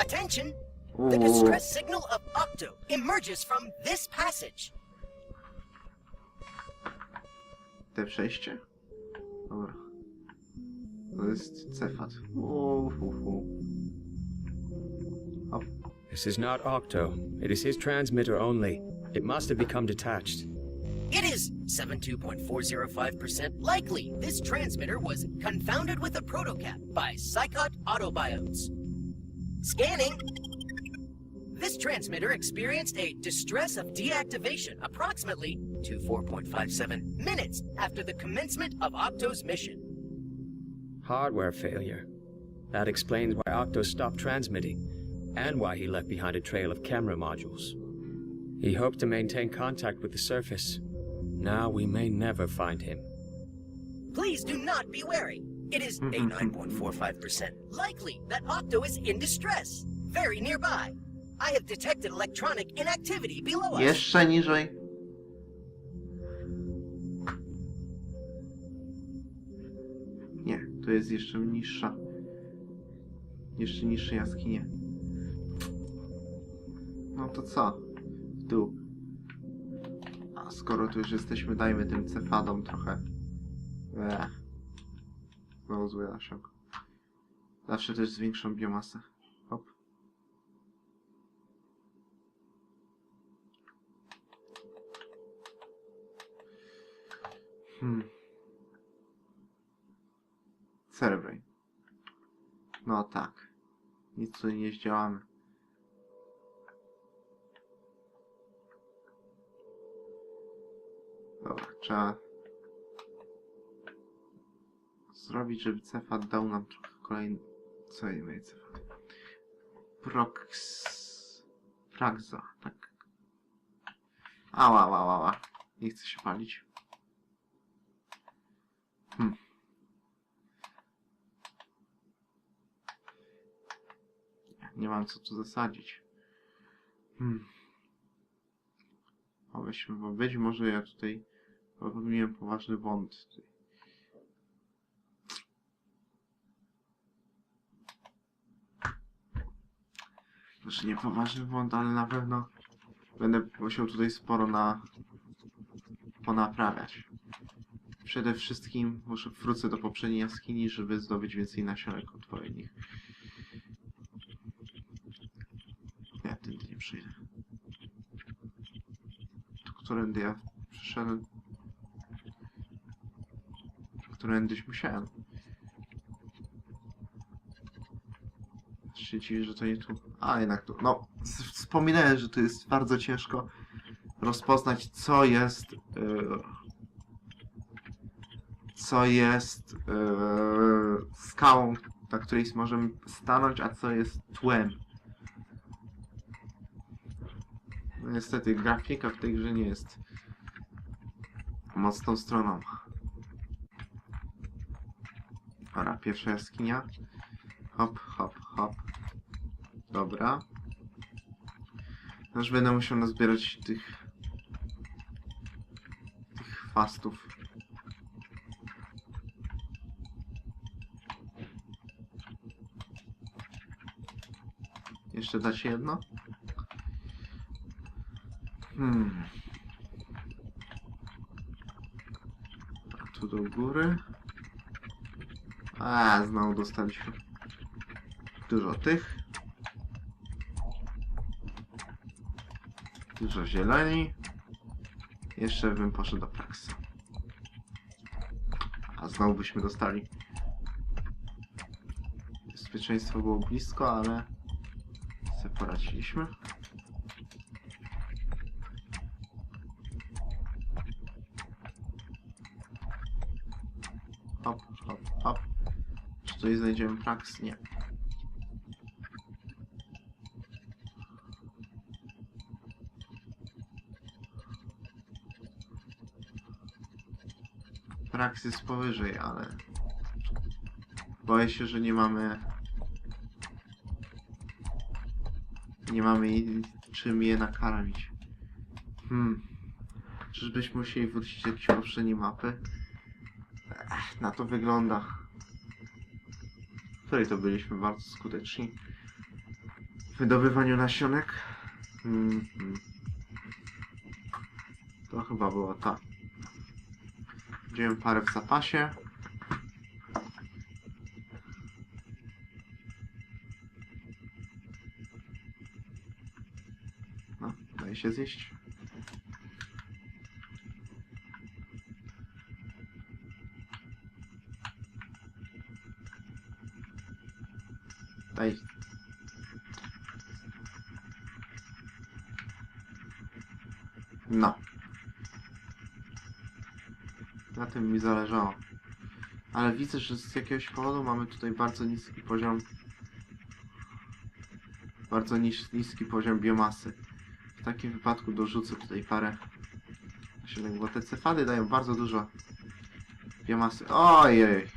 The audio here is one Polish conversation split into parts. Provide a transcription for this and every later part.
Attention! The distress signal of Octo emerges from this passage. Te przejście? Dobra. To jest cefat. This is not Octo. It is his transmitter only. It must have become detached. It is 72.405% likely this transmitter was confounded with a protocat by Psychot Autobiotes. Scanning. This transmitter experienced a distress of deactivation approximately 24.57 minutes after the commencement of Octo's mission. Hardware failure. That explains why Octo stopped transmitting, and why he left behind a trail of camera modules. He hoped to maintain contact with the surface. Now we may never find him. Please do not be wary. It is 89.45% likely that Octo is in distress, very nearby. I have detected electronic inactivity below us. Jeszcze niżej. Nie, to jest jeszcze niższa. Jeszcze niższe jaskinie. No to co? W dół. A skoro tu już jesteśmy, dajmy tym cefadom trochę. Eee. Znowu zły nasiąg. Zawsze też zwiększą biomasę. Hop. Hmm. Cerebray. No tak. Nic tutaj nie zdziałamy. Dobra, trzeba zrobić, żeby Cefat dał nam trochę kolejny... Co będzie Cefat? Prox... Praxa, tak. Ała, ała, ała. Nie chcę się palić. Hmm. Nie mam co tu zasadzić. Hmm. Bo być może ja tutaj popełniłem poważny błąd. Tutaj. Znaczy nie poważny błąd, ale na pewno będę musiał tutaj sporo na ponaprawiać. Przede wszystkim muszę wrócę do poprzedniej jaskini, żeby zdobyć więcej nasionek odpowiednich. Ja tędy nie przyjdę. Tu którędy ja przyszedłem? Którędyś musiałem. Się dziwię, że to nie tu. A, jednak tu. No, wspominałem, że to jest bardzo ciężko rozpoznać, co jest... Yy, co jest yy, skałą, na której możemy stanąć, a co jest tłem. No niestety, grafika w tej grze nie jest mocną stroną. Dobra, pierwsza jaskinia. Hop, hop. Dobra. Już będę musiał nazbierać tych... tych chwastów. Jeszcze dać jedno? Hmm. A tu do góry. A, znowu dostaliśmy dużo tych. Dużo zieleni. Jeszcze bym poszedł do praksy. A znowu byśmy dostali. Bezpieczeństwo było blisko, ale sobie poradziliśmy. Hop, hop, hop. Czy tutaj znajdziemy praks? Nie. Jest powyżej, ale... Boję się, że nie mamy... Nie mamy czym je nakarmić. Hmm. Czyżbyśmy musieli wrócić do jakiejś poprzedniej mapy? Ech, na to wygląda. W to byliśmy bardzo skuteczni. wydobywaniu nasionek. Mhm. To chyba było to. Wziąłem parę w zapasie. No, daje się zjeść. Daj. No. Na tym mi zależało. Ale widzę, że z jakiegoś powodu mamy tutaj bardzo niski poziom. Bardzo nis niski poziom biomasy. W takim wypadku dorzucę tutaj parę nasionek, bo te cefady dają bardzo dużo biomasy. Ojej!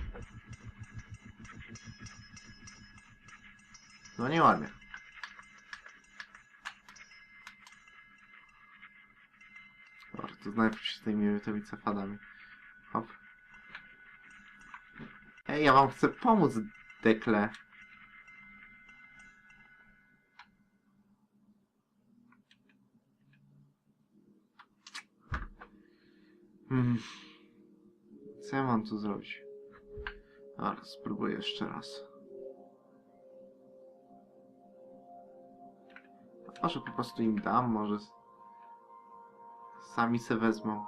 No nieładnie. Dobra, to najpierw się zdejmiemy tymi cefadami. Hop. Ej, ja wam chcę pomóc, Dekle. Hmm. Co ja mam tu zrobić? Ale spróbuję jeszcze raz. Może po prostu im dam, może sami se wezmą.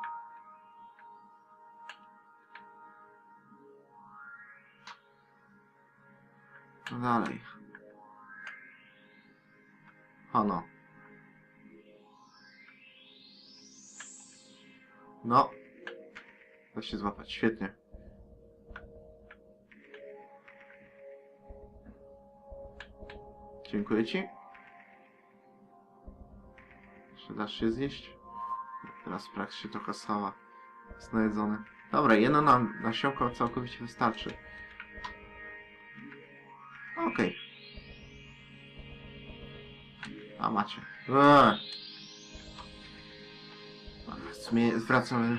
Dalej. Ono. No. Da się złapać, świetnie. Dziękuję ci. Jeszcze dasz się zjeść? Teraz sprawdź się trochę stała. Jest najedzony. Dobra, jedno nam nasionko całkowicie wystarczy. Okej. A macie. Eee. Zwracamy...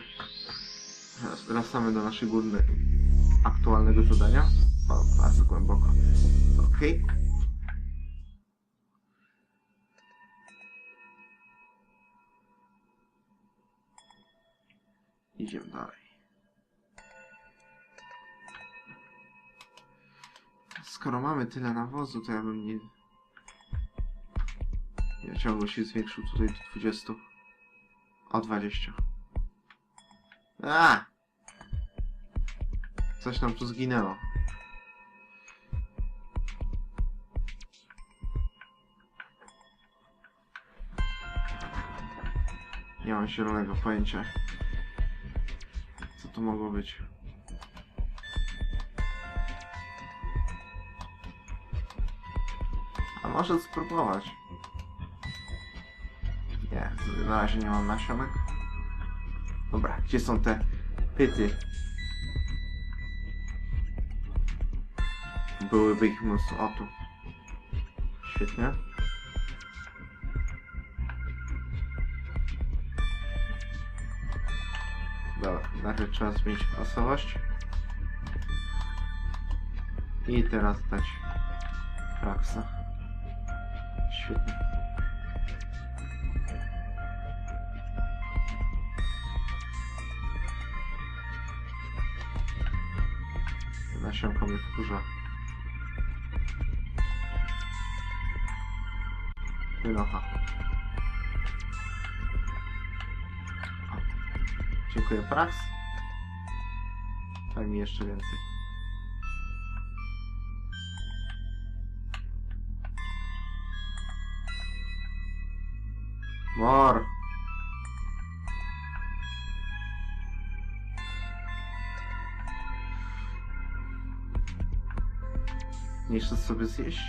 Wracamy do naszej głównej aktualnego zadania. O, bardzo głęboko. Okej. Idziemy dalej. Skoro mamy tyle nawozu, to ja bym nie... Nie ciągle się zwiększył tutaj do 20. O 20. A! Coś nam tu zginęło. Nie mam zielonego pojęcia. Co to mogło być? Może spróbować? Nie, na razie nie mam nasionek. Dobra, gdzie są te pyty? Byłyby ich mnóstwo. O tu. Świetnie. Dobra, najpierw trzeba zmienić kwasowość. I teraz dać fraksa. Świetnie. Nasionko mnie wkurza. Wynocha. Dziękuję, Prax. Daj mi jeszcze więcej. Mor. Nie chcesz sobie zjeść?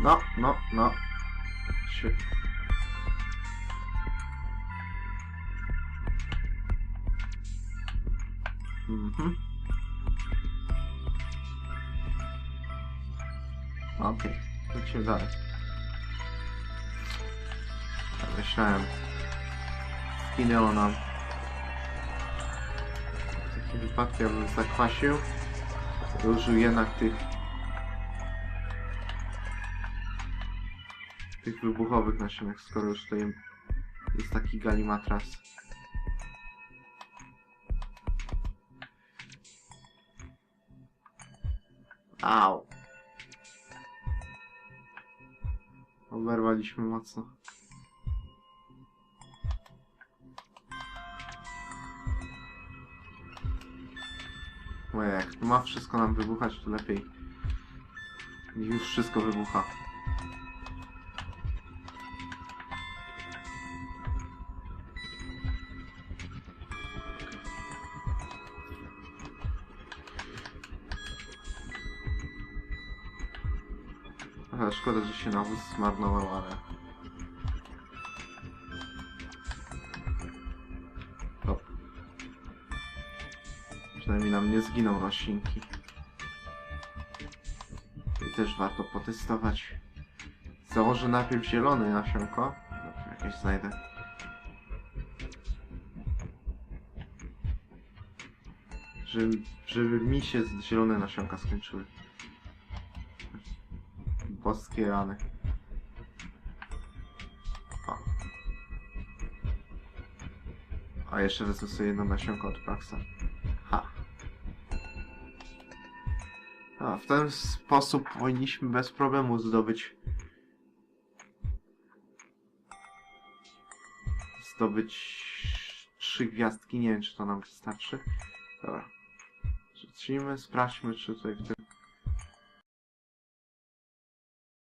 No, no, no. Świetnie. Mhm. Okej, lecimy dalej. Tak myślałem. Zginęło nam. W takim wypadku ja bym zakwasił. Użył jednak tych... Tych wybuchowych nasionek, skoro już tutaj jest taki galimatras. Au. Oberwaliśmy mocno. Bo jak ma wszystko nam wybuchać, to lepiej niech już wszystko wybucha. Aha, szkoda, że się nawóz zmarnował, ale... Top. Przynajmniej nam nie zginą roślinki. I też warto potestować. Założę najpierw zielone nasionko. Jakieś znajdę. Żeby, żeby mi się zielone nasionka skończyły. Boskie rany. O. A jeszcze sobie jedno nasionko od Praxa. Ha. A, w ten sposób powinniśmy bez problemu zdobyć zdobyć trzy gwiazdki. Nie wiem, czy to nam wystarczy. Dobra. Zacznijmy, sprawdźmy, czy tutaj w tym